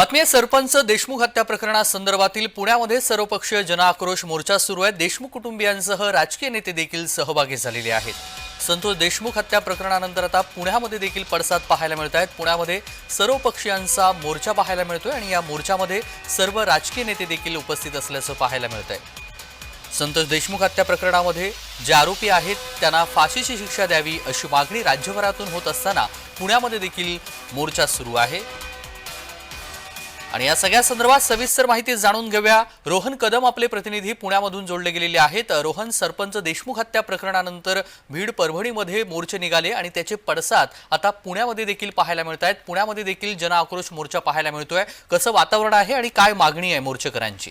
बातमी आहे, सरपंच देशमुख हत्या प्रकरणासंदर्भातील पुण्यामध्ये सर्वपक्षीय जनआक्रोश मोर्चा सुरू आहे. देशमुख कुटुंबियांसह राजकीय नेते देखील सहभागी झालेले आहेत. संतोष देशमुख हत्या प्रकरणानंतर आता पुण्यामध्ये देखील पडसाद पाहायला मिळत आहेत. पुण्यामध्ये सर्व पक्षीयांचा मोर्चा पाहायला मिळतोय आणि या मोर्चामध्ये सर्व राजकीय नेते देखील उपस्थित असल्याचं पाहायला मिळत आहे संतोष देशमुख हत्या प्रकरणामध्ये जे आरोपी आहेत त्यांना फाशीची शिक्षा द्यावी अशी मागणी राज्यभरातून होत असताना पुण्यामध्ये देखील मोर्चा सुरू आहे. आणि या सगळ्या संदर्भात सविस्तर माहिती जाणून घेऊया. रोहन कदम आपले प्रतिनिधी पुण्यामधून जोडले गेलेले आहेत. रोहन सरपंच देशमुख हत्या प्रकरणानंतर भीड परभणीमध्ये मोर्चे निघाले आणि त्याचे पडसाद आता पुण्यामध्ये देखील पाहायला मिळत आहेत. पुण्यामध्ये देखील जनआक्रोश मोर्चा पाहायला मिळतोय. कसं वातावरण आहे आणि काय मागणी आहे मोर्चेकरांची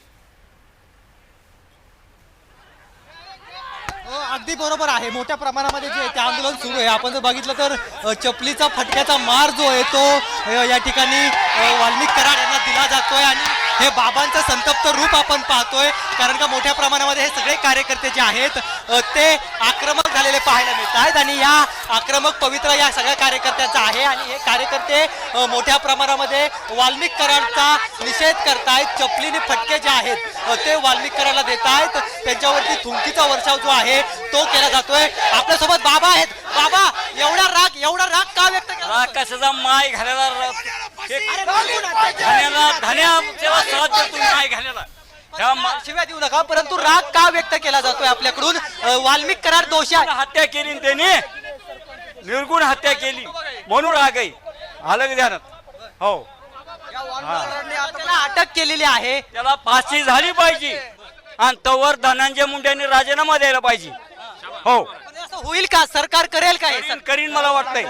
अगदी बरोबर आहे. मोठ्या प्रमाणामध्ये जे ते आंदोलन सुरू आहे आपण जर बघितलं तर चपलीचा फटक्याचा मार जो आहे तो या ठिकाणी वाल्मिक कराड यांना दिला जातोय आणि हे बाबांचं संतप्त रूप आपण पाहतोय. कारण का मोठ्या प्रमाणामध्ये हे सगळे कार्यकर्ते जे आहेत ते आक्रमक झालेले पाहायला मिळत आहेत आणि या आक्रमक पवित्र या सगळ्या कार्यकर्त्यांचा आहे आणि हे कार्यकर्ते मोठ्या प्रमाणामध्ये वाल्मिक कराडचा निषेध करतायत. चपलीने फटके जे आहेत ते वाल्मिक कराडला देत आहेत त्यांच्यावरती थुंकीचा वर्षाव जो आहे तो केला जातोय. आपल्यासोबत बाबा आहेत. बाबा एवढा राग एवढा राग का व्यक्त राग कशाचा? माय घालायला? धान्याला धान्या साथ देतो माय घालायला शिव्या देऊ नका परंतु राग का व्यक्त केला जातोय आपल्याकडून? वाल्मिक कराड दोषी हत्या केली त्याने. निर्गुण हत्या केली. म्हणून राग आहे. आलं ध्यानात? हो. त्याला अटक केलेली आहे. त्याला फाशी झाली पाहिजे. आणि तवर धनंजय मुंडेने राजीनामा द्यायला पाहिजे. हो. होईल का? सरकार करेल का हे? करीन करीन मला वाटतंय.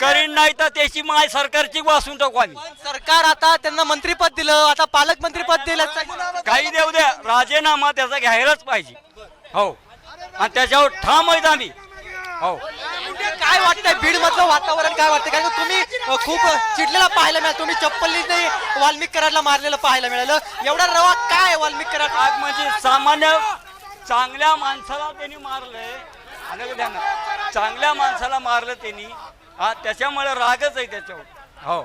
करीन नाही तर त्याची माय सरकारची वासून टाकू आम्ही. सरकार आता त्यांना मंत्रीपद दिलं आता पालकमंत्रीपद दिलं. काही देऊ द्या राजीनामा त्याचा घ्यायलाच पाहिजे. हो. आणि त्याच्यावर ठाम आहेत आम्ही. हो. काय वाटतंय? बीड मधलं वातावरण काय वाटतं कारण का तुम्ही अ, खूप चिडलेला पाहायला मिळालं. तुम्ही चप्पलीने वाल्मिक कराडला मारलेलं पाहायला मिळालं. एवढा रवा काय वाल्मिक कराड आज म्हणजे सामान्य चांगल्या माणसाला त्यांनी मारलंय. आलं? चांगल्या माणसाला मारलं त्यांनी. हा त्याच्यामुळे रागच आहे त्याच्यावर. हो.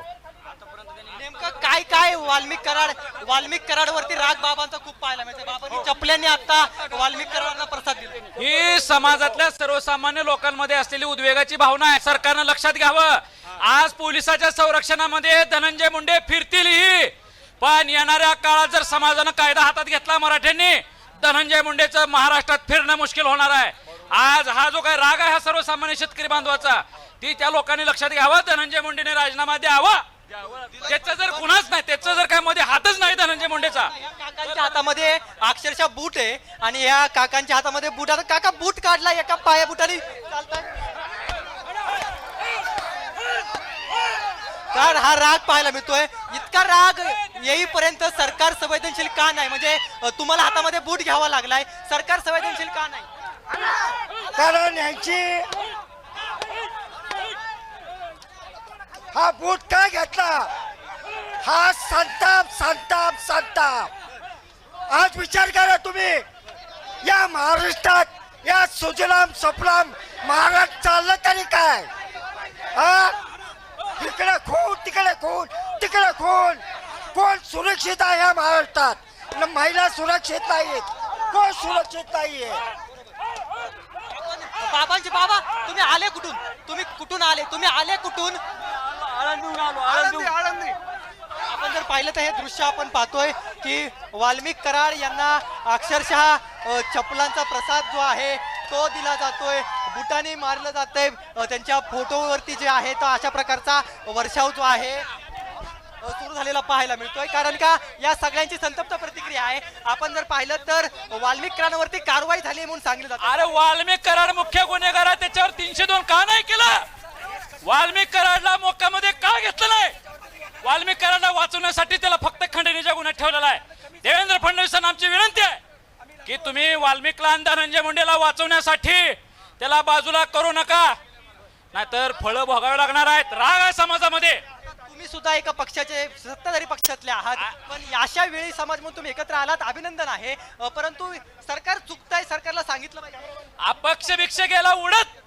नेमकं काय काय वाल्मिक कराड वाल्मिक कराडवरती राग बाबांचा खूप पाहायला मिळतं बाबांनी चपल्याने आता वाल्मिक कराडांना प्रसाद दिले. ही समाजातल्या सर्वसामान्य लोकांमध्ये असलेली उद्वेगाची भावना आहे. सरकारनं लक्षात घ्यावं. आज पोलिसाच्या संरक्षणामध्ये धनंजय मुंडे फिरतील ही. पण येणाऱ्या काळात जर समाजानं कायदा हातात घेतला मराठ्यांनी धनंजय मुंडेचं महाराष्ट्रात फिरणं मुश्किल होणार आहे. आज हा जो काय राग आहे हा सर्वसामान्य शेतकरी बांधवाचा ती त्या लोकांनी लक्षात घ्यावा धनंजय मुंडेने राजीनामा द्यावा. त्याचं जर कुणाच नाही त्याचं जर काय मध्ये हातच नाही धनंजय मुंडेचा. काकांच्या हातामध्ये अक्षरशः बूट आहे आणि या काकांच्या हातामध्ये बूट आता काका बूट काढला एका पाया बुटाने कारण हा राग पाहायला मिळतोय. इतका राग येईपर्यंत सरकार संवेदनशील का नाही? म्हणजे तुम्हाला हातामध्ये बूट घ्यावा लागलाय. सरकार संवेदनशील का नाही? कारण यांची हा बूट का घेतला? हा संताप संताप संताप. आज विचार करा तुम्ही. या महाराष्ट्रात या सुजलाम सफलाम महाराष्ट्र चाललं तरी काय? हा? इकडे खून तिकडे खून तिकडे खून. कोण सुरक्षित आहे या महाराष्ट्रात? महिला सुरक्षित नाहीत कोण सुरक्षित नाहीये? बाबांचे बाबा तुम्ही आले कुठून? तुम्ही कुठून आले? तुम्ही आले कुठून? आपण जर पाहिलं तर हे दृश्य आपण पाहतोय की वाल्मिक कराड यांना अक्षरशः चपलांचा प्रसाद जो आहे तो दिला जातोय. बुटाने मारलं जातंय. त्यांच्या फोटोवरती जे आहे तो अशा प्रकारचा वर्षाव जो आहे सुरू झालेला पाहायला मिळतोय. कारण का या सगळ्यांची संतप्त प्रतिक्रिया आहे. आपण जर पाहिलं तर वाल्मिकरांवरती कारवाई झाली म्हणून सांगितलं जातं. अरे वाल्मिक कराड मुख्य गुन्हेगार आहे त्याच्यावर तीनशे दोन का नाही केलं? वाल्मिक कराडला मोक्यामध्ये का घेतलं नाही? वाल्मिक कराडला वाचवण्यासाठी त्याला फक्त खंडणीच्या गुन्ह्यात ठेवलेला आहे. देवेंद्र फडणवीसांना आमची विनंती आहे की तुम्ही वाल्मिकला आणि धनंजय मुंडेला वाचवण्यासाठी त्याला बाजूला करू नका. नाहीतर फळं भोगावे लागणार आहेत. राग आहे समाजामध्ये. सुद्धा एका पक्षाचे सत्ताधारी पक्षातले आहात. पण अशा वेळी समाज म्हणून तुम्ही एकत्र आलात अभिनंदन आहे. परंतु सरकार चुकतंय सरकारला सांगितलं पाहिजे. अपक्ष भिक्ष गेला उडत.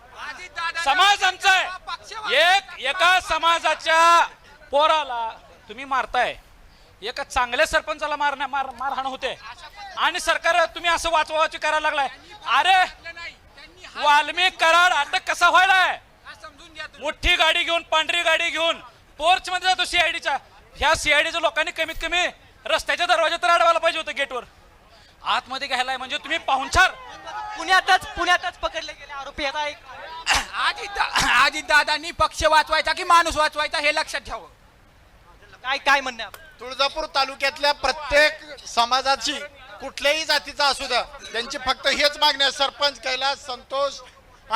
समाज आमचा आहे. एक एका समाजाच्या पोराला तुम्ही मारताय. एका चांगल्या सरपंचाला मार मार मारहाण होते. आणि सरकार तुम्ही असं वाचवाची करायला लागलाय. अरे वाल्मिक कराड अटक कसा व्हायलाय? मोठी गाडी घेऊन पांढरी गाडी घेऊन पोर्च मध्ये जातो सीआयडीच्या ह्या सीआयडीच्या लोकांनी कमीत कमी रस्त्याच्या दरवाजा तर अडवायला पाहिजे होतं गेटवर. आतमध्ये घ्यायलाय म्हणजे तुम्ही पाहुणचार पुण्यातच पुण्यातच पकडले गेले आरोपी. आता एक आजी दादांनी पक्ष वाचवायचा की माणूस वाचवायचा हे लक्षात ठेवा. काय काय म्हणणं? आहे आपलं? तुळजापूर तालुक्यातल्या प्रत्येक समाजाची कुठल्याही जातीचा असू द्या त्यांची फक्त हेच मागणी आहे सरपंच कैलास संतोष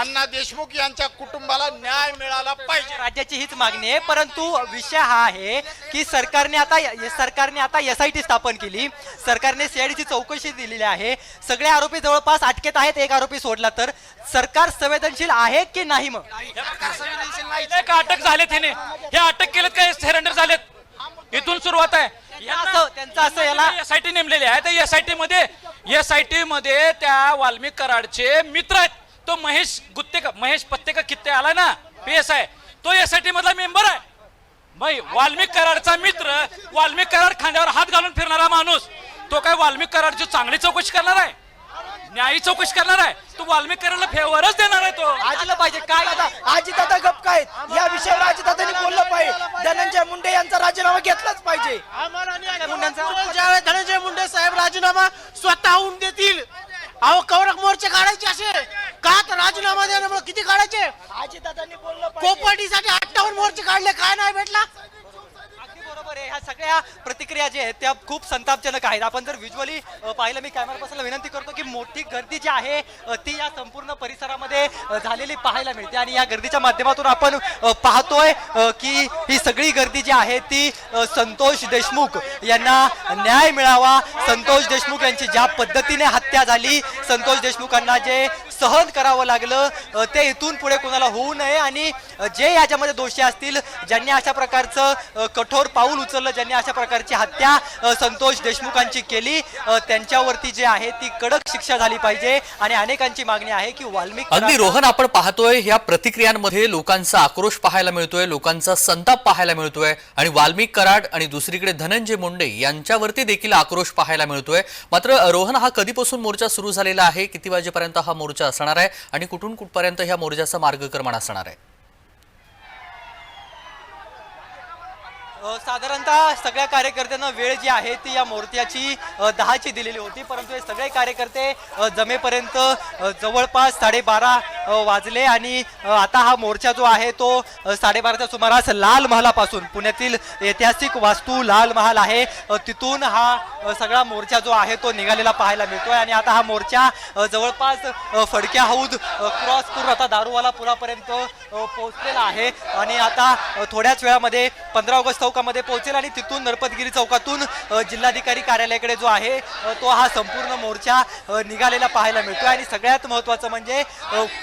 अण्णा देशमुख यांच्या कुटुंबाला न्याय मिळाला पाहिजे. राज्याची हीच मागणी आहे परंतु विषय हा आहे की सरकारने आता सरकारने आता एस आय टी स्थापन केली. सरकारने सीआयडीची चौकशी दिलेली आहे. सगळे आरोपी जवळपास अटकेत आहेत एक आरोपी सोडला तर. सरकार संवेदनशील आहे की नाही मग? हे का अटक झालेत ह्याने? हे अटक केलेत काय सरेंडर झालेत? इथून सुरुवात आहे. त्यांचं असं त्यांचं असं याला एस आय टी नेमलेले आहे. त्या एस आय टी मध्ये एस आय टी मध्ये त्या वाल्मिक कराडचे मित्र आहेत. तो महेश गुत्तेकर महेश पत्तेकर कित्ते आला ना? पी एस आय तो एस आय टी मधला मेंबर आहे. मग वाल्मिक कराडचा मित्र वाल्मिक कराड खांद्यावर हात घालून फिरणारा माणूस तो काय वाल्मिक कराडची चांगली चौकशी करणार आहे? न्यायी चौकशी करणार आहे? तो वाल्मिक कराडला फेवरच देणार आहे तो. आजलं पाहिजे. काय आजी दादा गप काय? या विषयावर आजी दादांनी बोललं पाहिजे. धनंजय मुंडे यांचा राजीनामा घेतलाच पाहिजे. ज्यावेळेस धनंजय मुंडे साहेब राजीनामा स्वतःहून देतील. अहो कवरक मोर्चे काढायचे असे. का तर राजीनामा देण्यामुळे किती काढायचे? आजी दादांनी बोललं पाहिजे. कोपर्टीसाठी अठ्ठावन्न मोर्चे काढले काय नाही भेटला? अगदी बरोबर आहे. ह्या सगळ्या प्रतिक्रिया ज्या आहेत त्या खूप संतापजनक आहेत. आपण जर व्हिज्युअली पाहिलं मी कॅमेरा पर्सनला विनंती करतो की मोठी गर्दी जी आहे अ, ती या संपूर्ण परिसरामध्ये अ, झालेली पाहायला मिळते. आणि या गर्दीच्या माध्यमातून आपण अ, पाहतोय अ, की ही सगळी गर्दी जी आहे ती अ, संतोष देशमुख यांना न्याय मिळावा. संतोष देशमुख यांची ज्या पद्धतीने हत्या झाली संतोष देशमुखांना जे सहन करावं लागलं. ते इथून पुढे कोणाला होऊ नये आणि जे याच्यामध्ये दोषी असतील ज्यांनी अशा प्रकारचं कठोर पाऊल उचललं ज्यांनी अशा प्रकारची हत्या संतोष देशमुखांची केली त्यांच्यावरती जे आहे ती कडक शिक्षा झाली पाहिजे आणि अनेकांची मागणी आहे की वाल्मिक अगदी रोहन आपण पाहतोय ह्या प्रतिक्रियांमध्ये लोकांचा आक्रोश पाहायला मिळतोय लोकांचा संताप पाहायला मिळतोय आणि वाल्मिक कराड आणि दुसरीकडे धनंजय मुंडे यांच्यावरती देखील आक्रोश पाहायला मिळतोय. मात्र रोहन हा कधीपासून मोर्चा सुरू झालेला आहे? किती वाजेपर्यंत हा मोर्चा असणार आहे आणि कुठून कुठपर्यंत ह्या मोर्चाचं मार्गक्रमण असणार आहे? साधारणतः सगळ्या कार्यकर्त्यांना वेळ जी आहे ती या मोर्चाची दहाची दिलेली होती. परंतु हे सगळे कार्यकर्ते जमेपर्यंत जवळपास साडेबारा वाजले आणि आता हा मोर्चा जो आहे तो साडेबाराच्या सुमारास लाल महालापासून पुण्यातील ऐतिहासिक वास्तू लाल महाल आहे. तिथून हा सगळा मोर्चा जो आहे तो निघालेला पाहायला मिळतोय आणि आता हा मोर्चा जवळपास फडक्या हौद क्रॉस करून आता दारूवाला पुलापर्यंत पोहोचलेला आहे. आणि आता थोड्याच वेळामध्ये पंधरा ऑगस्ट चौकामध्ये पोहोचेल आणि तिथून नरपतगिरी चौकातून जिल्हाधिकारी कार्यालयाकडे जो आहे तो हा संपूर्ण मोर्चा निघालेला पाहायला मिळतोय. आणि सगळ्यात महत्त्वाचं म्हणजे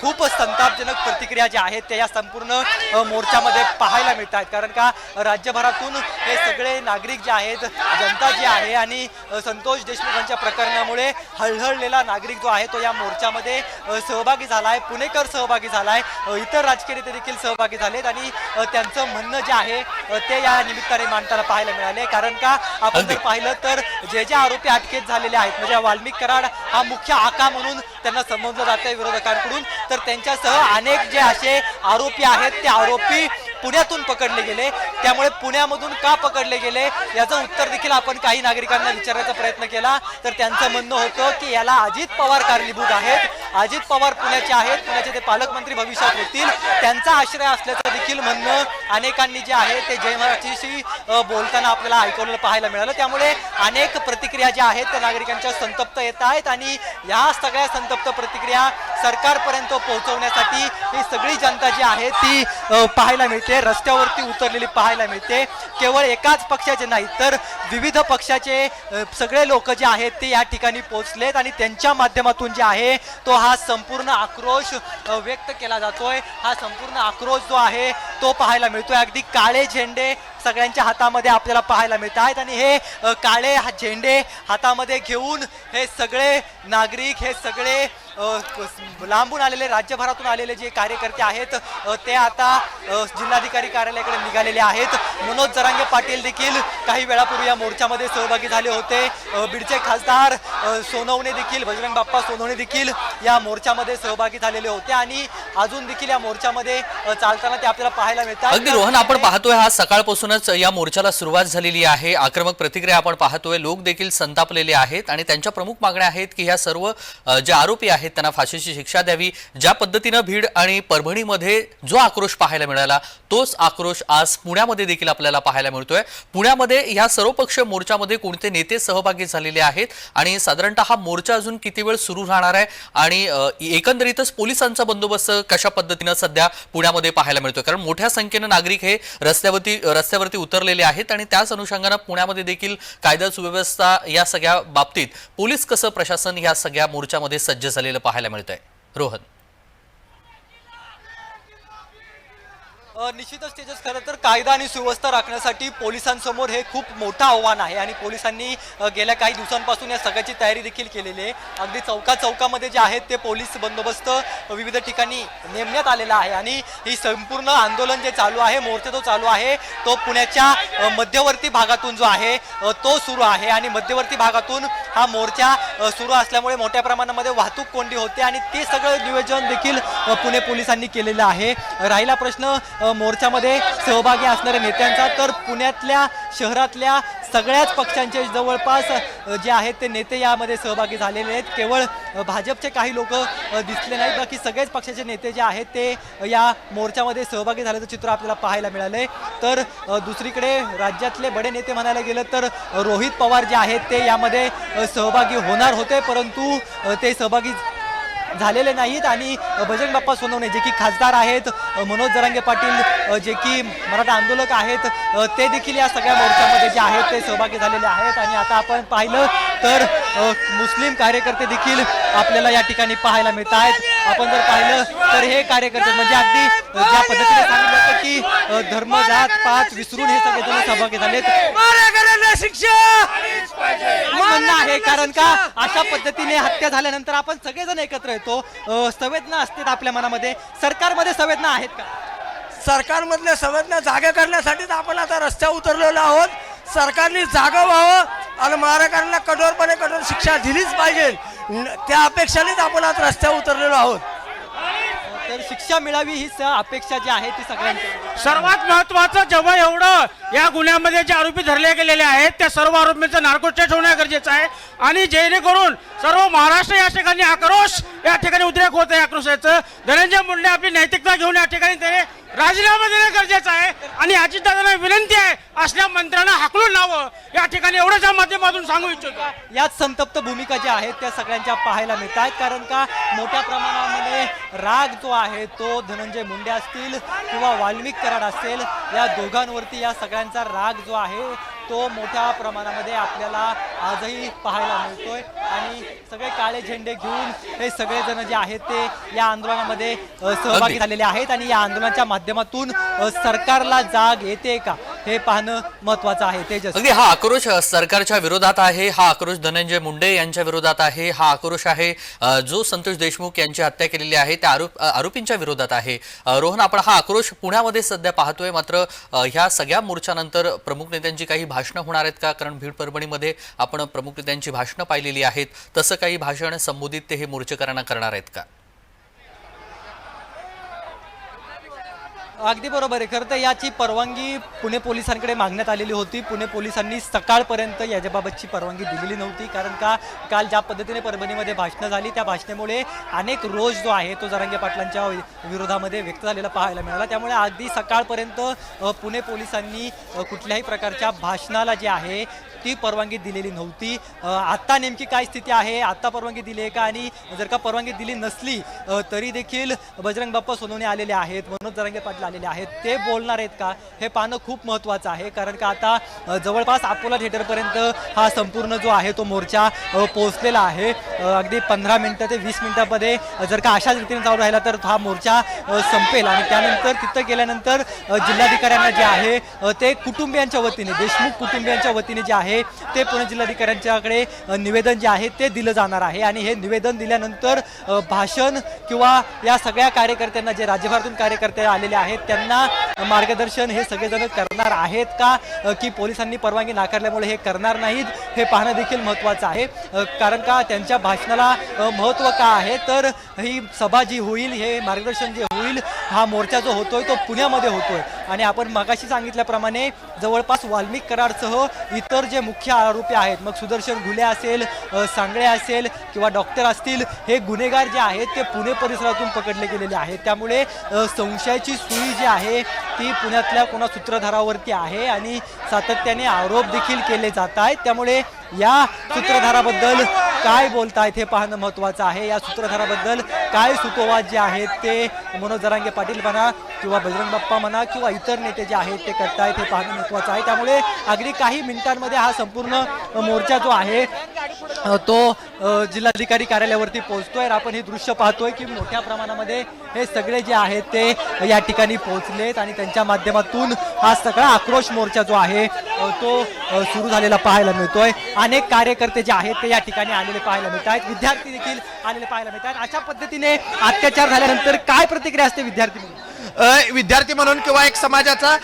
खूप संतापजनक प्रतिक्रिया ज्या आहेत त्या या संपूर्ण मोर्चामध्ये पाहायला मिळत आहेत कारण का राज्यभरातून हे सगळे नागरिक जे आहेत जनता जी आहे आणि संतोष देशमुख यांच्या प्रकरणामुळे हळहळलेला नागरिक जो आहे तो या मोर्चामध्ये सहभागी झाला आहे पुणेकर सहभागी झाला आहे इतर राजकीय नेते देखील सहभागी झालेत. आणि त्यांचं म्हणणं जे आहे ते या निमित्ताने मांडताना पाहायला मिळाले. कारण का? आपण. जर पाहिलं तर जे जे आरोपी अटकेत झालेले आहेत म्हणजे वाल्मिक कराड हा मुख्य आका म्हणून त्यांना समजलं जात आहे विरोधकांकडून. तर त्यांच्यासह अनेक जे असे आरोपी आहेत ते आरोपी पुण्यातून पकडले गेले. त्यामुळे पुण्यामधून का पकडले गेले याचं उत्तर देखील आपण काही नागरिकांना विचारण्याचा प्रयत्न केला. तर त्यांचं म्हणणं होतं की याला अजित पवार कारणीभूत आहेत. अजित पवार पुण्याचे आहेत पुण्याचे ते पालकमंत्री भविष्यात होतील. त्यांचा आश्रय असल्याचं देखील म्हणणं अनेकांनी जे आहे ते जय मराठीशी बोलताना आपल्याला ऐकवलेलं पाहायला मिळालं. त्यामुळे अनेक प्रतिक्रिया ज्या आहेत त्या नागरिकांच्या संतप्त येत आहेत आणि या सगळ्या संतप्त प्रतिक्रिया सरकारपर्यंत पोहोचवण्यासाठी ही सगळी जनता जी आहे ती पाहायला मिळते. रस्त्यावरती उतरलेली पाहायला मिळते. केवळ एकाच पक्षाचे नाही तर विविध पक्षाचे सगळे लोक जे आहेत ते या ठिकाणी पोहोचलेत आणि त्यांच्या माध्यमातून जे आहे तो हा संपूर्ण आक्रोश व्यक्त केला जातोय. हा संपूर्ण आक्रोश जो आहे तो पाहायला मिळतोय. अगदी काळे झेंडे सगळ्यांच्या हातामध्ये आपल्याला पाहायला मिळत आहेत आणि हे काळे हा झेंडे हातामध्ये घेऊन हे सगळे नागरिक हे सगळे लांबून आलेले राज्यभरातून आलेले जे कार्यकर्ते आहेत ते आता जिल्हाधिकारी कार्यालयाकडे निघालेले आहेत. मनोज जरांगे पाटील देखील काही वेळापूर्वी या मोर्चामध्ये सहभागी झाले होते. बीडचे खासदार सोनवणे देखील बजरंग बाप्पा सोनवणे देखील या मोर्चामध्ये सहभागी झालेले होते आणि अजून देखील या मोर्चामध्ये चालताना ते आपल्याला पाहायला मिळतात. अगदी रोहन आपण पाहतोय हा सकाळपासूनच या मोर्चाला सुरुवात झालेली आहे. आक्रमक प्रतिक्रिया आपण पाहतोय. लोक देखील संतापलेले आहेत आणि त्यांच्या प्रमुख मागण्या आहेत की ह्या सर्व जे आरोपी आहेत त्यांना फाशीची शिक्षा द्यावी. ज्या पद्धतीनं भीड आणि परभणीमध्ये जो आक्रोश पाहायला मिळाला तोच आक्रोश आज पुण्यामध्ये देखील आपल्याला पाहायला मिळतोय. पुण्यामध्ये ह्या सर्वपक्षीय मोर्चामध्ये कोणते नेते सहभागी झालेले आहेत? आणि साधारणतः हा मोर्चा अजून किती वेळ सुरू राहणार आहे? आणि एकंदरीतच पोलिसांचा बंदोबस्त कशा पद्धतीनं सध्या पुण्यामध्ये पाहायला मिळतोय? कारण मोठ्या संख्येनं नागरिक हे रस्त्यावरती रस्त्यावरती उतरलेले आहेत आणि त्याच अनुषंगानं पुण्यामध्ये देखील कायदा सुव्यवस्था या सगळ्या बाबतीत पोलीस कसं प्रशासन या सगळ्या मोर्चामध्ये सज्ज झालेलं पाहायला मिळतंय. रोहन अ, निश्चितच तेजस खरं तर कायदा आणि सुव्यवस्था राखण्यासाठी पोलिसांसमोर हे खूप मोठं आव्हान आहे आणि पोलिसांनी गेल्या काही दिवसांपासून या सगळ्याची तयारी देखील केलेली आहे. अगदी चौका चौकामध्ये जे आहेत ते पोलीस बंदोबस्त विविध ठिकाणी नेमण्यात आलेला आहे आणि ही संपूर्ण आंदोलन जे चालू आहे मोर्चा जो चालू आहे तो पुण्याच्या मध्यवर्ती भागातून जो आहे तो सुरू आहे आणि मध्यवर्ती भागातून हा मोर्चा सुरू असल्यामुळे मोठ्या प्रमाणामध्ये वाहतूक कोंडी होते आणि ते सगळं नियोजन देखील पुणे पोलिसांनी केलेलं आहे. राहिला प्रश्न मोर्चामध्ये सहभागी असणाऱ्या नेत्यांचा. तर पुण्यातल्या शहरातल्या सगळ्याच पक्षांचे जवळपास जे आहेत ते नेते यामध्ये सहभागी झालेले आहेत. केवळ भाजपचे काही लोक दिसले नाहीत. बाकी सगळेच पक्षाचे नेते जे आहेत ते या मोर्चामध्ये सहभागी झाल्याचं चित्र आपल्याला पाहायला मिळालं आहे तर दुसरीकडे राज्यातले बडे नेते म्हणायला गेलं तर रोहित पवार जे आहेत ते यामध्ये सहभागी होणार होते. परंतु ते सहभागी झालेले नाहीत आणि बजरंग बाप्पा सोनवणे जे की खासदार आहेत मनोज जरांगे पाटील जे की मराठा आंदोलक आहेत ते देखील या सगळ्या मोर्चामध्ये जे आहेत ते सहभागी झालेले आहेत. आणि आता आपण पाहिलं तर मुस्लिम कार्यकर्ते देखील आपल्याला या ठिकाणी पाहायला मिळत आहेत आपण जर पाहिलं तर हे कार्यकर्ते म्हणजे अगदी ज्या पद्धतीने सांगितलं होतं की धर्म जात पात विसरून हे सगळेजण सहभागी झालेत. म्हणणं आहे कारण का अशा पद्धतीने हत्या झाल्यानंतर आपण सगळेजण एकत्र येतो. संवेदना असतात आपल्या मनामध्ये. सरकारमध्ये संवेदना आहेत का? सरकारमधल्या संवेदना जागा करण्यासाठीच आपण आता रस्त्यावर उतरलेलो आहोत. सरकारने जागा व्हावं आणि मारेकऱ्यांना कठोरपणे कठोर शिक्षा दिलीच पाहिजे. त्या अपेक्षानेच आपण आज रस्त्यावर उतरलेलो आहोत. तर शिक्षा मिळावी ही अपेक्षा जी आहे ती सगळ्यांची. आहे. सर्वात महत्वाचं जेव्हा एवढं या गुन्ह्यामध्ये जे आरोपी धरले गेलेले आहेत त्या सर्व आरोपींचं नार्कोस्टेट होणं गरजेचं आहे. आणि जेणेकरून सर्व महाराष्ट्र या ठिकाणी आक्रोश या ठिकाणी उद्रेक होत आहे आक्रोशाचं. धनंजय मुंडे आपली नैतिकता घेऊन या ठिकाणी ते राजीनामा देणं गरजेचं आहे आणि अजितदादांना विनंती आहे असल्या मंत्र्यांना हाकलून लावं. या ठिकाणी एवढंच माध्यमातून सांगू इच्छितो. याच संतप्त भूमिका ज्या आहेत त्या सगळ्यांच्या पाहायला मिळत आहेत कारण का मोठ्या प्रमाणामध्ये राग जो आहे तो धनंजय मुंडे असतील किंवा वाल्मिक कराड असेल या दोघांवरती या सगळ्यांचा राग जो आहे तो मोठ्या प्रमाणामध्ये आपल्याला आजही पाहायला मिळतोय. आणि सगळे काळे झेंडे घेऊन हे सगळेजण जे आहेत ते या आंदोलनामध्ये सहभागी. झालेले आहेत आणि या आंदोलनाच्या माध्यमातून सरकारला जाग येते का हे पाहणं महत्वाचं आहे. तेजस अगदी हा आक्रोश सरकारच्या विरोधात आहे हा आक्रोश धनंजय मुंडे यांच्या विरोधात आहे हा आक्रोश आहे जो संतोष देशमुख यांची हत्या केलेली आहे त्या आरोप आरोपींच्या विरोधात आहे. रोहन आपण हा आक्रोश पुण्यामध्ये सध्या पाहतोय मात्र ह्या सगळ्या मोर्चानंतर प्रमुख नेत्यांची काही भाषणं होणार आहेत का? कारण भीड परभणीमध्ये आपण प्रमुख नेत्यांची भाषणं पाहिलेली आहेत. तसं काही भाषण संबोधित ते हे मोर्चेकरांना करणार आहेत का? अगदी बरोबर आहे. खरं तर याची परवानगी पुणे पोलिसांकडे मागण्यात आलेली होती. पुणे पोलिसांनी सकाळपर्यंत याच्याबाबतची परवानगी दिलेली नव्हती. कारण का काल ज्या पद्धतीने परभणीमध्ये भाषणं झाली त्या भाषणामुळे अनेक रोष जो आहे तो जरांगे पाटलांच्या विरोधामध्ये व्यक्त झालेला पाहायला मिळाला. त्यामुळे अगदी सकाळपर्यंत पुणे पोलिसांनी कुठल्याही प्रकारच्या भाषणाला जे आहे ती परवानगी दिलेली नव्हती. आत्ता नेमकी काय स्थिती आहे? आत्ता परवानगी दिली आहे का? आणि जर का परवानगी दिली नसली तरी देखील बजरंग बाप्पा सोनवणे आलेले आहेत मनोज जरांगे पाटील आलेले आहेत. ते बोलणार आहेत का? हे पाहणं खूप महत्त्वाचं आहे कारण का आता जवळपास अकोला थिएटरपर्यंत हा संपूर्ण जो आहे तो मोर्चा पोहोचलेला आहे. अगदी पंधरा मिनटं ते वीस मिनटामध्ये जर का अशाच रीतीने चालू राहिला तर हा मोर्चा संपेल. आणि त्यानंतर तिथं गेल्यानंतर जिल्हाधिकाऱ्यांना जे आहे ते कुटुंबियांच्या वतीने देशमुख कुटुंबियांच्या वतीने जे आहे आहे. ते पुणे जिल्हाधिकाऱ्यांच्याकडे निवेदन जे आहे ते दिलं जाणार आहे. आणि हे निवेदन दिल्यानंतर भाषण किंवा या सगळ्या कार्यकर्त्यांना जे राज्यभरातून कार्यकर्ते आलेले आहेत त्यांना मार्गदर्शन हे सगळेजण करणार आहेत का? की पोलिसांनी परवानगी नाकारल्यामुळे हे करणार नाहीत हे पाहणं देखील महत्त्वाचं आहे. कारण का? त्यांच्या भाषणाला महत्त्व का आहे? तर ही सभा जी होईल हे मार्गदर्शन जे होईल हा मोर्चा जो होतोय तो पुण्यामध्ये होतोय. आणि आपण मगाशी सांगितल्याप्रमाणे जवळपास वाल्मिक करारसह इतर जे मुख्य आरोपी आहेत. मग सुदर्शन घुले असेल सांगळे असेल किंवा डॉक्टर असतील हे गुन्हेगार जे आहेत ते पुणे परिसरातून पकडले गेलेले आहेत. त्यामुळे संशयाची सुई जी आहे ती पुण्यातल्या कोणा सूत्रधारावरती आहे आणि सातत्याने आरोप देखील केले जात आहेत. त्यामुळे या सूत्रधाराबद्दल काय बोलतायत हे पाहणं महत्त्वाचं आहे. या सूत्रधाराबद्दल काय सुतोवाद जे आहेत ते मनोज जरांगे पाटील म्हणा किंवा बजरंग बाप्पा म्हणा किंवा इतर नेते जे आहेत ते करतायत हे पाहणं महत्त्वाचं आहे. त्यामुळे अगदी काही मिनिटांमध्ये हा संपूर्ण मोर्चा जो आहे तो जिल्हाधिकारी कार्यालयावरती पोहोचतोय आपण हे दृश्य पाहतोय की मोठ्या प्रमाणामध्ये हे सगळे जे आहेत ते या ठिकाणी पोहोचलेत आणि त्यांच्या माध्यमातून हा सगळा आक्रोश मोर्चा जो आहे तो सुरू झालेला पाहायला मिळतोय. अनेक कार्यकर्ते जे आहेत ते या ठिकाणी आलेले पाहायला मिळत आहेत विद्यार्थी देखील आलेले पाहायला मिळत आहेत अशा पद्धतीने अत्याचार झाल्यानंतर काय प्रतिक्रिया असते विद्यार्थी? म्हणून विद्यार्थी म्हणून किंवा एक समाजाचा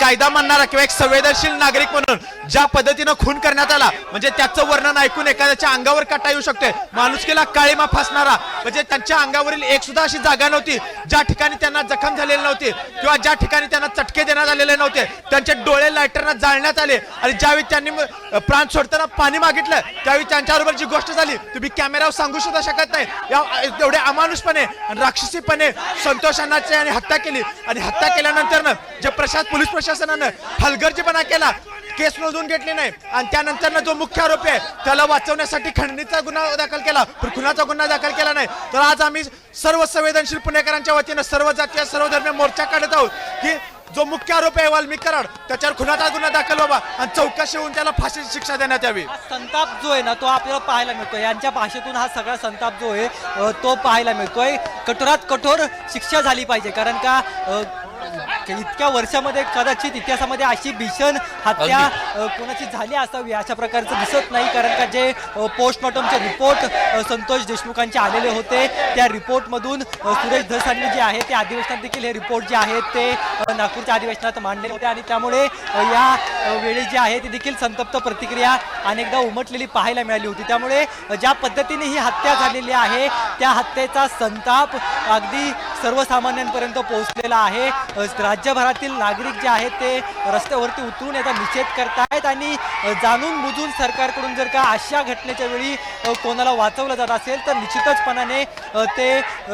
कायदा मानणारा किंवा एक संवेदनशील नागरिक म्हणून ज्या पद्धतीनं खून करण्यात आला म्हणजे त्याचं वर्णन ऐकून एखाद्याच्या अंगावर काटा येऊ शकते माणुसकीला काळीमा फासणारा म्हणजे त्यांच्या अंगावरील एक सुद्धा अशी जागा नव्हती ज्या ठिकाणी त्यांना जखम झालेली नव्हती किंवा ज्या ठिकाणी त्यांना चटके देण्यात आलेले नव्हते त्यांचे डोळे लायटरना जाळण्यात आले. आणि ज्यावेळी त्यांनी प्राण सोडताना पाणी मागितलं त्यावेळी त्यांच्याबरोबर जी गोष्ट झाली तुम्ही कॅमेऱ्यावर सांगू सुद्धा शकत नाही. या एवढे अमानुषपणे राक्षसीपणे संतोषांनाचे आणि हत्या केली आणि हत्या केल्यानंतर जे प्रशास पोलीस प्रशासनानं हलगर्जीपणा केला केस नोंदवून घेतली नाही. आणि त्यानंतर जो मुख्य आरोपी आहे त्याला वाचवण्यासाठी खंडणीचा गुन्हा दाखल केला पण खुनाचा गुन्हा दाखल केला नाही. तर आज आम्ही सर्व संवेदनशील पुणेकरांच्या वतीनं सर्व जातीय सर्व धर्मीय मोर्चा काढत आहोत की जो मुख्य आरोपी आहे वाल्मिक कराड त्याच्यावर खुनाचा गुन्हा दाखल व्हावा आणि चौकशी होऊन त्याला फाशीची शिक्षा देण्यात यावी. हा संताप जो आहे ना तो आपल्याला पाहायला मिळतो यांच्या भाषेतून हा सगळा संताप जो आहे अ, तो पाहायला मिळतोय. कठोरात कठोर शिक्षा झाली पाहिजे कारण का अ, इतक्या वर्षामध्ये कदाचित इतिहासामध्ये अशी भीषण हत्या कोणाची झाली असावी अशा प्रकारचं दिसत नाही कारण का जे पोस्टमॉर्टमचे रिपोर्ट संतोष देशमुखांचे आलेले होते त्या रिपोर्टमधून सुरेश धसांनी जे आहे ते अधिवेशनात देखील हे रिपोर्ट जे आहेत ते नागपूरच्या अधिवेशनात मांडले होते. आणि त्यामुळे या वेळी जी आहे ती देखील संतप्त प्रतिक्रिया अनेकदा उमटलेली पाहायला मिळाली होती. त्यामुळे ज्या पद्धतीने ही हत्या झालेली आहे त्या हत्येचा संताप अगदी सर्वसामान्यांपर्यंत पोहोचलेला आहे. राज्यभरातील नागरिक जे आहेत ते रस्त्यावरती उतरून याचा निषेध करतायत आणि जाणून बुजून सरकारकडून जर का अशा घटनेच्या वेळी कोणाला वाचवलं जात असेल तर निश्चितचपणाने ते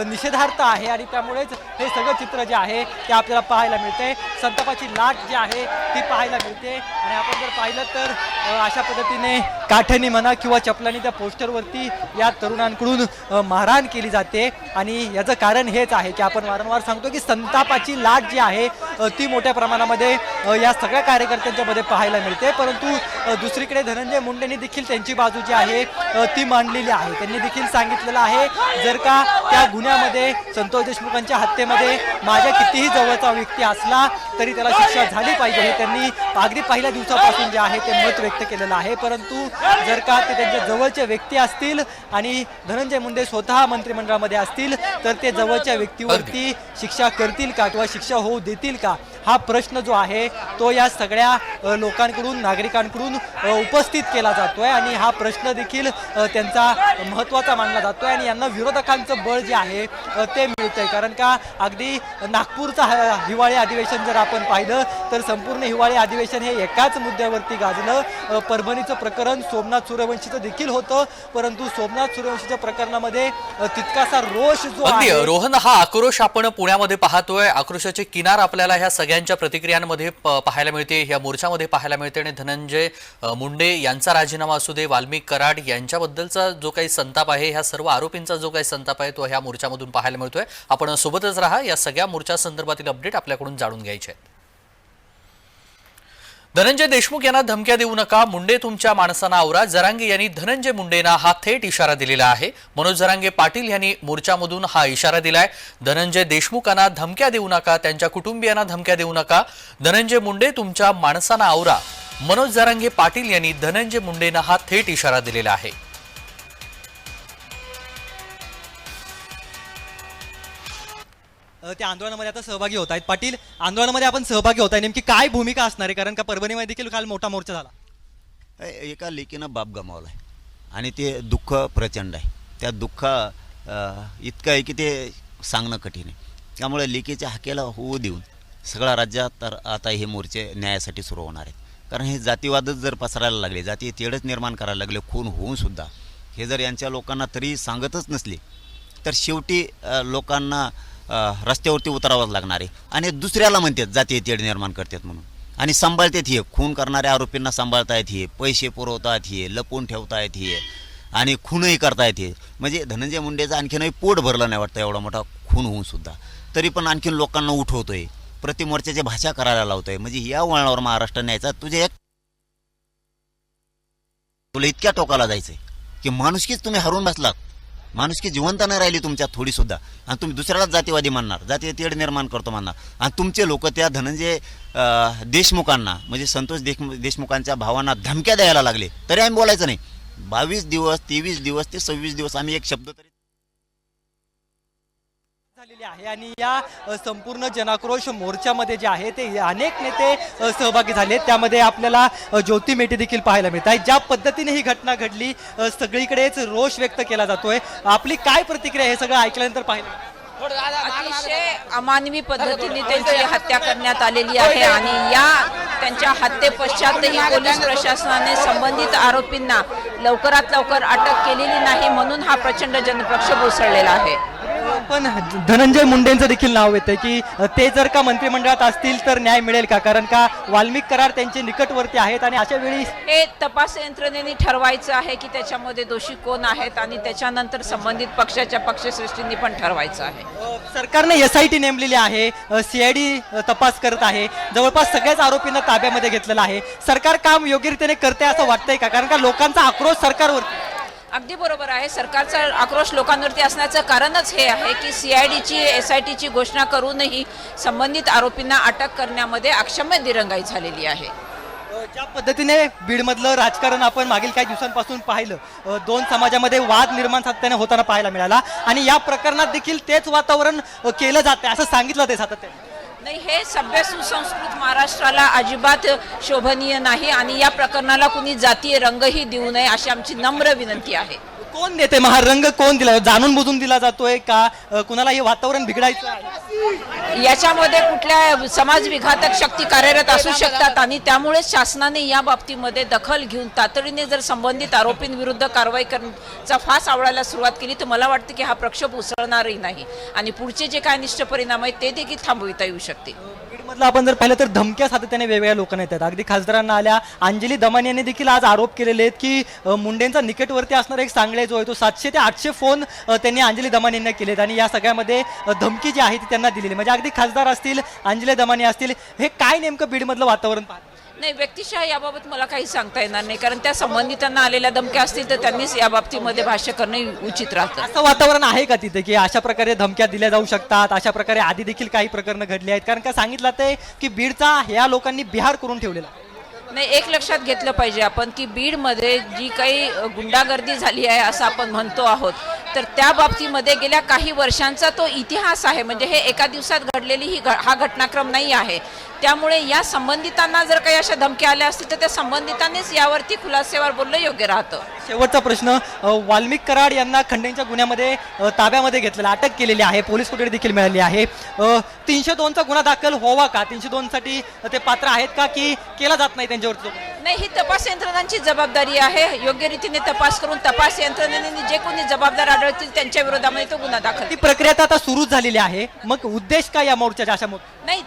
निषेधार्थ आहे आणि त्यामुळेच हे सगळं चित्र जे आहे ते आपल्याला पाहायला मिळते. संतापाची लाट जी आहे ती पाहायला मिळते. आणि आपण जर पाहिलं तर अशा पद्धतीने काठ्यानी म्हणा किंवा चपलानी त्या पोस्टरवरती या तरुणांकडून मारहाण केली जाते. आणि याचं कारण हेच आहे की आपण वारंवार सांगतो की संतापाची लाट जी आहे ती मोठ्या प्रमाणामध्ये या सगळ्या कार्यकर्त्यांच्या मध्ये पाहायला मिळते. परंतु दुसरीकडे धनंजय मुंडेंनी देखील त्यांची बाजू जी आहे ती मांडलेली आहे. त्यांनी देखील सांगितलेलं आहे जर का त्या गुन्ह्यामध्ये संतोष देशमुखांच्या हत्येमध्ये माझ्या कितीही जवळचा व्यक्ती असला तरी त्याला शिक्षा झाली पाहिजे हे त्यांनी अगदी पहिल्या दिवसापासून जे आहे ते मत व्यक्त केलेलं आहे. परंतु जर का ते त्यांच्या जवळचे व्यक्ती असतील आणि धनंजय मुंडे स्वतः मंत्रिमंडळामध्ये असतील तर ते जवळच्या व्यक्तीवरती शिक्षा करतील का किंवा शिक्षा होऊ देतील का? हा प्रश्न जो आहे तो या सगळ्या लोकांकडून नागरिकांकडून उपस्थित केला जातोय आणि हा प्रश्न देखील त्यांचा महत्त्वाचा मानला जातोय आणि यांना विरोधकांचं बळ जे आहे ते मिळतंय. कारण का अगदी नागपूरचं हिवाळी अधिवेशन जर आपण पाहिलं तर संपूर्ण हिवाळी अधिवेशन हे एकाच मुद्द्यावरती गाजलं. परभणीचं प्रकरण सोमनाथ सूर्यवंशीचं देखील होतं परंतु सोमनाथ सूर्यवंशीच्या प्रकरणामध्ये तितकासा रोष जो आहे रोहन हा आक्रोश आपण पुण्यामध्ये पाहतोय. आक्रोशाचे किनार आपल्याला ह्या नेत्यांच्या प्रतिक्रियांमध्ये प- पाहायला मिळते. या मोर्चामध्ये पाहायला मिळते आणि धनंजय मुंडे यांचा राजीनामा असू दे वाल्मिक कराड यांच्याबद्दलचा जो काही संताप आहे ह्या सर्व आरोपींचा जो काही संताप आहे तो ह्या मोर्चामधून पाहायला मिळतोय. आपण सोबतच राहा. या सगळ्या मोर्चा संदर्भातील अपडेट आपल्याकडून जाणून घ्यायचे आहेत. धनंजय देशमुख यांना धमक्या देऊ नका. मुंडे तुमच्या माणसांना आवरा. जरांगे यांनी धनंजय मुंडेंना हा थेट इशारा दिलेला आहे. मनोज जरांगे पाटील यांनी मोर्चामधून हा इशारा दिलाय. धनंजय देशमुखांना धमक्या देऊ नका. त्यांच्या कुटुंबियांना धमक्या देऊ नका. धनंजय मुंडे तुमच्या माणसांना आवरा. मनोज जरांगे पाटील यांनी धनंजय मुंडेंना हा थेट इशारा दिलेला आहे. त्या आंदोलनामध्ये आता सहभागी होत आहेत. पाटील आंदोलनामध्ये आपण सहभागी होत आहे. नेमकी काय भूमिका असणार आहे? कारण का परभणीमध्ये देखील काल मोठा मोर्चा झाला. ए- एका लेकीनं बाप गमावला आहे आणि ते दुःख प्रचंड आहे. त्या दुःख इतकं आहे की ते सांगणं कठीण आहे. त्यामुळे लेकीच्या हाकेला होऊ देऊन सगळ्या राज्यात तर आता हे मोर्चे न्यायासाठी सुरू होणार आहेत. कारण हे जातीवादच जर पसरायला लागले जाती तेढच निर्माण करायला लागले खून होऊन सुद्धा हे जर यांच्या लोकांना तरी सांगतच नसले तर शेवटी लोकांना रस्त्यावरती उतरावंच लागणार. आहे आणि दुसऱ्याला म्हणतात जातीय तेढ निर्माण करतात म्हणून. आणि सांभाळतात हे खून करणाऱ्या आरोपींना सांभाळतायत हे पैसे पुरवतात हे लपवून ठेवतायत हे आणि खूनही करतायत हे. म्हणजे धनंजय मुंडेचं आणखीनही पोट भरलं नाही वाटतं एवढा मोठा खून होऊन सुद्धा. तरी पण आणखीन लोकांना उठवतोय. प्रतिमोर्चाची भाषा करायला लावतोय. म्हणजे या वळणावर महाराष्ट्र न्यायचा तुझे एक तुला इतक्या टोकाला जायचंय की माणुसकीच तुम्ही हरून बसलात. माणुसकी जिवंत नाही राहिली तुमच्या थोडी सुद्धा आणि तुम्ही दुसऱ्यालाच जातीवादी मानणार. जातीय तेढ निर्माण करतो म्हणणार आणि तुमचे लोक त्या धनंजय देशमुखांना म्हणजे संतोष देशमुख देशमुखांच्या भावांना धमक्या द्यायला लागले. तरी आम्ही बोलायचं नाही. बावीस दिवस तेवीस दिवस ते सव्वीस दिवस आम्ही एक शब्द तरी झालेली आहे आणि या संपूर्ण जनाक्रोश मोर्चामध्ये जे आहे ते अनेक नेते सहभागी झाले त्यामध्ये आपल्याला ज्योती मेटे देखील पाहायला मिळत आहे ज्या पद्धतीने ही घटना घडली सगळीकडेच रोष व्यक्त केला जातोय. आपली काय प्रतिक्रिया हे सगळं ऐकल्यानंतर पाहिलं? अतिशय अमानवी पद्धतीने त्यांची हत्या करण्यात आलेली आहे आणि या त्यांच्या हत्येपश्चातही पोलीस प्रशासनाने संबंधित आरोपींना लवकरात लवकर अटक केलेली नाही म्हणून हा प्रचंड जनप्रक्षोभ उसळलेला आहे. पण धनंजय मुंडेंचं देखील नाव येतं की ते जर का मंत्रिमंडळात असतील तर न्याय मिळेल का? कारण का वाल्मिक करार त्यांचे निकटवर्ती आहेत आणि अशा वेळी हे तपास यंत्रणेने ठरवायचं आहे की त्याच्यामध्ये दोषी कोण आहेत आणि त्याच्यानंतर संबंधित पक्षाच्या पक्षश्रेष्ठींनी पण ठरवायचं आहे. सरकारने एस आय टी नेमलेली आहे सीआयडी तपास करत आहे. जवळपास सगळ्याच आरोपींना ताब्यामध्ये घेतलेलं आहे. सरकार काम योग्यरीतीने करते असं वाटतंय का? कारण का लोकांचा आक्रोश सरकारवर अगदी बरोबर आहे. सरकारचा आक्रोश लोकांवरती असण्याचं कारणच हे आहे की सी आय डीची एस आय टीची घोषणा करूनही संबंधित आरोपींना अटक करण्यामध्ये अक्षम्य दिरंगाई झालेली आहे. ज्या पद्धतीने बीडमधलं राजकारण आपण मागील काही दिवसांपासून पाहिलं दोन समाजामध्ये वाद निर्माण सातत्याने होताना पाहायला मिळाला आणि या प्रकरणात देखील तेच वातावरण केलं जातं असं सांगितलं ते सातत्याने. नाही हे सभ्य सुसंस्कृत महाराष्ट्राला अजिबात शोभनीय नाही आणि या प्रकरणाला कुणी जातीय रंगही देऊ नये अशी आमची नम्र विनंती आहे. कोण देते? मग हा रंग कोण दिला? जाणून बुजून दिला जातोय का? अ, कुणाला हे वातावरण बिघडायचं आहे? याच्यामध्ये कुठल्या समाज विघातक शक्ती कार्यरत असू शकतात आणि त्यामुळे शासनाने या बाबतीमध्ये दखल घेऊन तातडीने जर संबंधित आरोपींविरुद्ध कारवाई करण्याचा फास आवडायला सुरुवात केली तर मला वाटतं की हा प्रक्षोभ उसळणारही नाही. आणि पुढचे जे काय अनिष्ट परिणाम आहेत ते देखील थांबविता येऊ शकते मधलं आपण जर पाहिलं तर धमक्या सातत्याने वेगवेगळ्या लोकांना येतात. अगदी खासदारांना आल्या. अंजली दमानी यांनी देखील आज आरोप केलेले आहेत की मुंडेंचा निकटवरती असणारा एक सांगळे जो आहे तो सातशे ते आठशे फोन त्यांनी अंजली दमानी यांना केलेत आणि या सगळ्यामध्ये धमकी जी आहे ती त्यांना दिलेली म्हणजे अगदी खासदार असतील अंजली दमानी असतील हे काय नेमकं बीडमधलं वातावरण पाहतं? नाही व्यक्तिशः याबाबत मला काही सांगता येणार नाही. कारण त्या संबंधितांना आलेल्या धमक्या असतील तर त्यांनीच या बाबतीमध्ये भाष्य करणे उचित राहतं. असं वातावरण आहे का तिथे की अशा प्रकारे धमक्या दिल्या जाऊ शकतात अशा प्रकारे आधी देखील काही प्रकरणं घडली आहेत? कारण का सांगितलं ते की बीडचा ह्या लोकांनी बिहार करून ठेवलेला. नाही एक लक्षात घेतलं पाहिजे आपण की बीडमध्ये जी काही गुंडागर्दी झाली आहे असं आपण म्हणतो आहोत तर त्या बाबतीमध्ये गेल्या काही वर्षांचा तो इतिहास आहे. म्हणजे हे एका दिवसात घडलेली ही घ- हा घटनाक्रम नाही आहे. त्यामुळे या संबंधितांना जर काही अशा धमक्या आल्या असतील तर त्या संबंधितांनीच यावरती खुलासेवर बोलणं योग्य राहतं. शेवटचा प्रश्न वाल्मिक कराड यांना खंडेंच्या गुन्ह्यामध्ये ताब्यामध्ये घेतलेला अटक केलेली आहे पोलीस कोठडी देखील मिळाली आहे. तीनशे दोनचा गुन्हा दाखल व्हावा का? तीनशे दोन साठी ते पात्र आहेत का की केला जात नाही त्यांच्यावरती नाही ही तपास यंत्रणांची जबाबदारी आहे. योग्य रीतीने तपास करून तपास यंत्रणेने जे कोणी जबाबदार आढळतील त्यांच्या विरोधामध्ये तो गुन्हा दाखल ती प्रक्रिया तर आता सुरूच झालेली आहे. मग उद्देश काय या मोर्चाच्या अशा मोर्चा नाही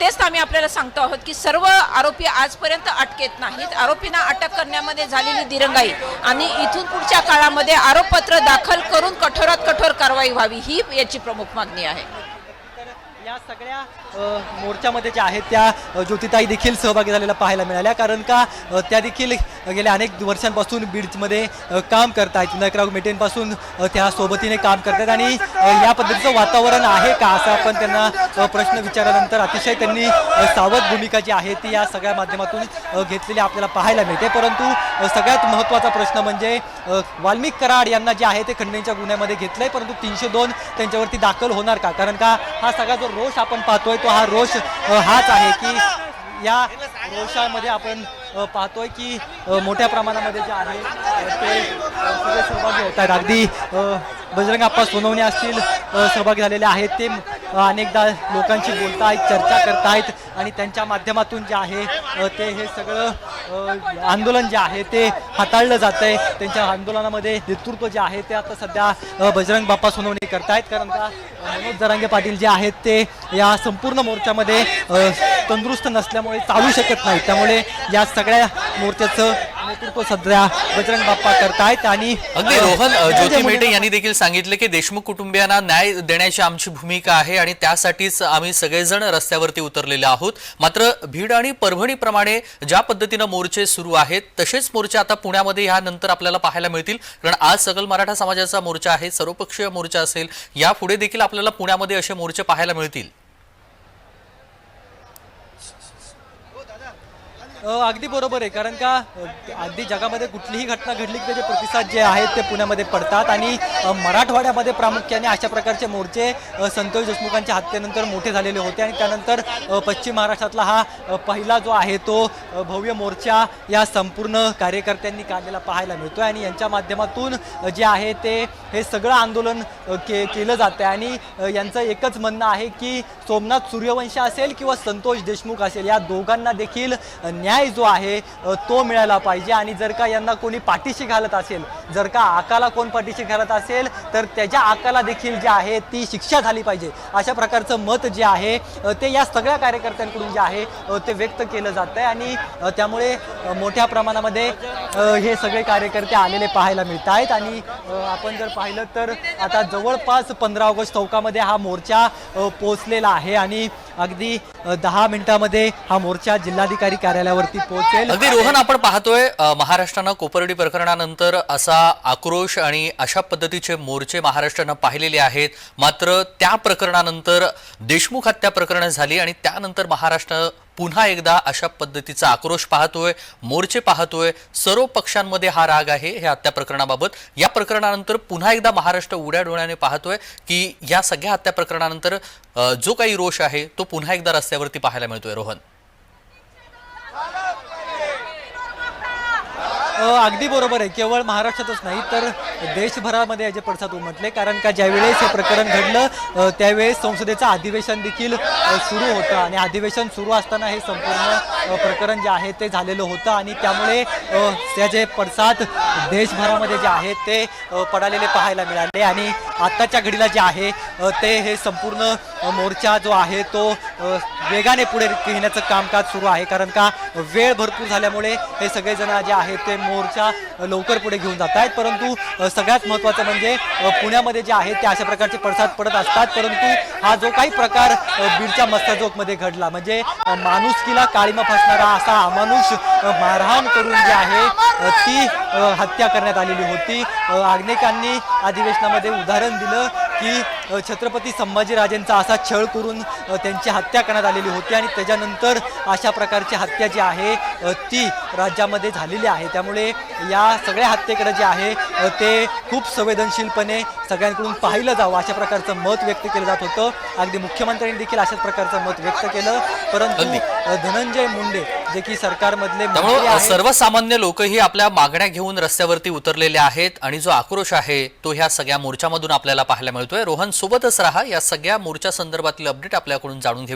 तेच आम्ही आपल्याला सांगतो आहोत की सर्व आरोपी आजपर्यंत अटकेत नाहीत. आरोपींना अटक करण्यामध्ये झालेली दिरंगाई आणि इथून पुढच्या काळामध्ये आरोपपत्र दाखल करून कठोरात कठोर कारवाई व्हावी ही याची प्रमुख मागणी आहे. या सगळ्या मोर्चामध्ये ज्या आहेत त्या ज्योतिताई देखील सहभागी झालेल्या पाहायला मिळाल्या. कारण का त्या देखील गेल्या अनेक वर्षांपासून बीडमध्ये काम काम करतायत. विनायकराव मेटेंपासून त्या सोबतीने काम करतात आणि या पद्धतीचं वातावरण आहे का असं आपण त्यांना प्रश्न विचारल्यानंतर अतिशय त्यांनी सावध भूमिका जी आहे ती या सगळ्या माध्यमातून घेतलेली आपल्याला पाहायला मिळते. परंतु सगळ्यात महत्त्वाचा प्रश्न म्हणजे वाल्मिक कराड यांना जे आहे ते खंडणीच्या गुन्ह्यामध्ये घेतलंय. परंतु तीनशे दोन त्यांच्यावरती दाखल होणार का? कारण का हा सगळा जो रोष आपण पाहतोय तो हा रोष हाच आहे की या रोषामध्ये आपण पाहतोय की मोठ्या प्रमाणामध्ये जे आहे ते सगळे सहभागी होत आहेत. अगदी बजरंग आप्पा सोनवणे असतील सहभागी झालेले आहेत. ते अनेकदा लोकांशी बोलतायत चर्चा करतायत आणि त्यांच्या माध्यमातून जे आहे ते हे सगळं आंदोलन जे आहे ते हाताळलं जात आहे त्यांच्या आंदोलनामध्ये नेतृत्व जे आहे ते आता सध्या बजरंग बाप्पा सोनवणे करतायत. कारण का मनोज जरांगे पाटील जे आहेत ते या संपूर्ण मोर्चामध्ये तंदुरुस्त नसल्यामुळे चालू शकत नाही त्यामुळे या सगळ्या मोर्चाचं नेतृत्व सध्या बजरंग बाप्पा करतायत आणि अगदी रोहन ज्योती मेटे यांनी देखील सांगितले की देशमुख कुटुंबियांना न्याय देण्याची आमची भूमिका आहे आणि त्यासाठीच आम्ही सगळेजण रस्त्यावरती उतरलेले आहोत. मात्र भीड आणि परभणीप्रमाणे ज्या पद्धतीनं मोर्चे सुरू आहेत तसेच मोर्चे आता पुण्यामध्ये ह्यानंतर आपल्याला पाहायला मिळतील. कारण आज सकल मराठा समाजाचा मोर्चा आहे सर्वपक्षीय मोर्चा असेल यापुढे देखील आपल्याला पुण्यामध्ये असे मोर्चे पाहायला मिळतील. अगदी बरोबर आहे. कारण का अगदी जगामध्ये कुठलीही घटना घडली की त्याचे प्रतिसाद जे आहेत ते पुण्यामध्ये पडतात आणि मराठवाड्यामध्ये प्रामुख्याने अशा प्रकारचे मोर्चे संतोष देशमुखांच्या हत्येनंतर मोठे झालेले होते आणि त्यानंतर पश्चिम महाराष्ट्रातला हा पहिला जो आहे तो भव्य मोर्चा या संपूर्ण कार्यकर्त्यांनी काढलेला पाहायला मिळतोय आणि यांच्या माध्यमातून जे आहे ते हे सगळं आंदोलन के केलं जातं आणि यांचं एकच म्हणणं आहे की सोमनाथ सूर्यवंशी असेल किंवा संतोष देशमुख असेल या दोघांना देखील न्याय न्याय जो आहे तो मिळाला पाहिजे. आणि जर का यांना कोणी पाठीशी घालत असेल जर का आकाला कोण पाठीशी घालत असेल तर त्याच्या आकाला देखील जे आहे ती शिक्षा झाली पाहिजे. अशा प्रकारचं मत जे आहे ते या सगळ्या कार्यकर्त्यांकडून जे आहे ते व्यक्त केलं जात आहे आणि त्यामुळे मोठ्या प्रमाणामध्ये हे सगळे कार्यकर्ते आलेले पाहायला मिळत आहेत आणि आपण जर पाहिलं तर आता जवळपास पंधरा ऑगस्ट चौकामध्ये हा मोर्चा पोचलेला आहे. आणि अगदी दहा मिनिटामध्ये हा मोर्चा जिल्हाधिकारी कार्यालयावरती पोहोचेल. अगदी रोहन आपण पाहतोय महाराष्ट्रानं कोपर्डी प्रकरणानंतर असा आक्रोश आणि अशा पद्धतीचे मोर्चे महाराष्ट्रानं पाहिलेले आहेत. मात्र त्या प्रकरणानंतर देशमुख हत्या प्रकरण झाली आणि त्यानंतर महाराष्ट्र पुन्हा एकदा अशा पद्धतीचा आक्रोश पाहतोय मोर्चे पाहतोय. सर्व पक्षांमध्ये हा राग आहे हे हत्या प्रकरणाबाबत. या प्रकरणानंतर पुन्हा एकदा महाराष्ट्र उड्या डोळ्याने पाहतोय की या सगळ्या हत्या प्रकरणानंतर जो काही रोष आहे तो पुन्हा एकदा रस्त्यावरती पाहायला मिळतोय. रोहन अ, अगदी बरोबर आहे. केवळ महाराष्ट्रातच नाही तर देशभरामध्ये याचे पडसाद उमटले. कारण का ज्यावेळेस हे प्रकरण घडलं त्यावेळेस संसदेचं अधिवेशन देखील सुरू होतं. आणि अधिवेशन सुरू असताना हे संपूर्ण प्रकरण जे आहे ते झालेलं होतं. आणि त्यामुळे त्याचे पडसाद देशभरामध्ये जे आहेत ते पडालेले पाहायला मिळाले. आणि आत्ताच्या घडीला जे आहे ते हे संपूर्ण मोर्चा जो आहे तो वेगाने पुढे घेण्याचं कामकाज सुरू आहे. कारण का वेळ भरपूर झाल्यामुळे हे सगळेजण जे आहेत ते मोर्चा लवकर पुढे घेऊन जात आहेत परंतु सगळ्यात महत्त्वाचं म्हणजे पुण्यामध्ये जे आहेत ते अशा प्रकारचे पडसाद पडत असतात. परंतु हा जो काही प्रकार बीडच्या मस्ताजोगमध्ये घडला म्हणजे माणुसकीला काळीमा फासणारा असा अमानुष मारहाण करून जे आहे ती हत्या करण्यात आलेली होती. अग्नेकांनी आग्नेकांनी अधिवेशनामध्ये उदाहरण दिलं की छत्रपती संभाजीराजेंचा असा छळ करून त्यांची हत्या करण्यात आलेली होती आणि त्याच्यानंतर अशा प्रकारची हत्या जी आहे ती राज्यामध्ये झालेली आहे. त्यामुळे या सगळ्या हत्येकडे जे आहे ते खूप संवेदनशीलपणे सगळ्यांकडून पाहिलं जावं अशा प्रकारचं मत व्यक्त केलं जात होतं. अगदी मुख्यमंत्र्यांनी देखील अशाच प्रकारचं मत व्यक्त केलं. परंतु धनंजय मुंडे जे की सरकारमधले सर्वसामान्य लोकही आपल्या मागण्या घेऊन रस्त्यावरती उतरलेले आहेत आणि जो आक्रोश आहे तो ह्या सगळ्या मोर्चामधून आपल्याला पाहायला मिळतोय. रोहन सोबतच राहा या सगळ्या मोर्चा संदर्भातील अपडेट आपल्याकडून जाणून घेऊया.